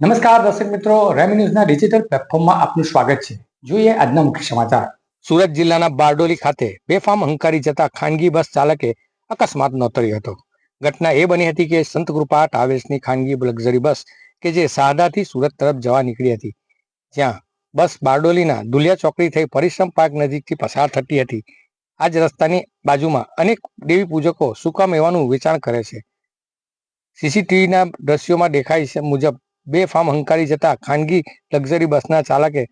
નમસ્કાર દર્શક મિત્રો, રેમી ન્યૂઝના ડિજિટલ પ્લેટફોર્મમાં આપનું સ્વાગત છે. જોઈએ આજના મુખ્ય સમાચાર. સુરત જિલ્લાના બારડોલી ખાતે બેફામ હંકારી જતા ખાનગી બસ ચાલકે અકસ્માત નોતર્યો હતો. ઘટના એ બની હતી કે સંતકૃપા ટ્રાવેલ્સની ખાનગી લક્ઝરી બસ કે જે સાહદાથી સુરત તરફ જવા નીકળી હતી, જ્યાં બસ બારડોલીના દુલિયા ચોકડી થઈ પરિશ્રમ પાર્ક નજીકથી પસાર થતી હતી. આ જ રસ્તાની બાજુમાં અનેક દેવી પૂજકો સુકા મેવાનું વેચાણ કરે છે. સીસીટીવીના દ્રશ્યોમાં દેખાય છે મુજબ બે ફાર્મ હંકારી જતા ખાનગી લક્ઝરી બસના ચાલકે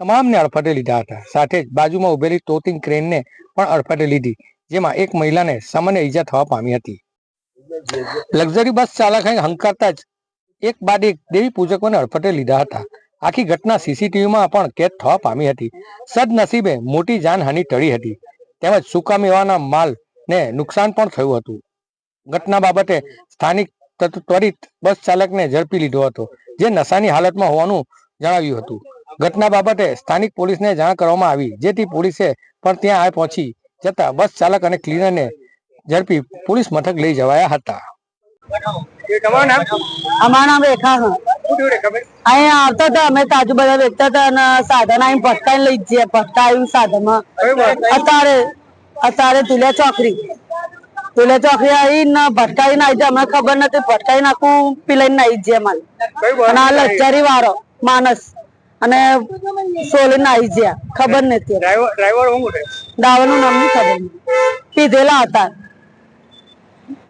તમામને અડફટે લીધા હતા. સાથે જ બાજુમાં ઉભેલી તોતિંગ ક્રેનને પણ અડફટે લીધી, જેમાં એક મહિલાને સામાન્ય ઈજા થવા પામી હતી. લક્ઝરી બસ ચાલકે હંકારતા જ એક બાદ એક દેવી પૂજકોને અડફટે લીધા હતા. આખી ઘટના સીસીટીવીમાં પણ કેદ થવા પામી હતી. સદનસીબે મોટી જાનહાનિ ટળી હતી. તેમજ સુકા મેવાના માલને નુકસાન પણ થયું હતું. ઘટના બાબતે સ્થાનિક ત્વરિત બસ ચાલકને ઝડપી લીધો હતો જે નશાની હાલતમાં હોવાનું જણાવ્યું હતું. ઘટના બાબતે સ્થાનિક પોલીસને જાણ કરવામાં આવી જેથી પોલીસે પણ ત્યાં આ પહોંચી જતા બસ ચાલક અને ક્લીનરને ઝડપી પોલીસ મથક લઈ જવાયા હતા. અમારું નામ? રેખા અહીંયા આવતા હતા અમે કાજુ બધા વેચતા હતા અને સાધન આવીને ભટકાઈને લઈ જ જઈએ ભટકાયું સાધનમાં. અત્યારે અત્યારે તુલિયા ચોકડી. તુલિયા ચોકડી આવીને ભટકાઈને આવી જાય. અમને ખબર નથી ભટકાઈને આખું પીલાઈને આવી જઈએ માલ અને આ લક્ઝરી વાળો માણસ. અને સોલીને આવી ગયા ખબર નથી. ડ્રાઈવર દાવાનું નામ નહીં ખબર પીધેલા હતા.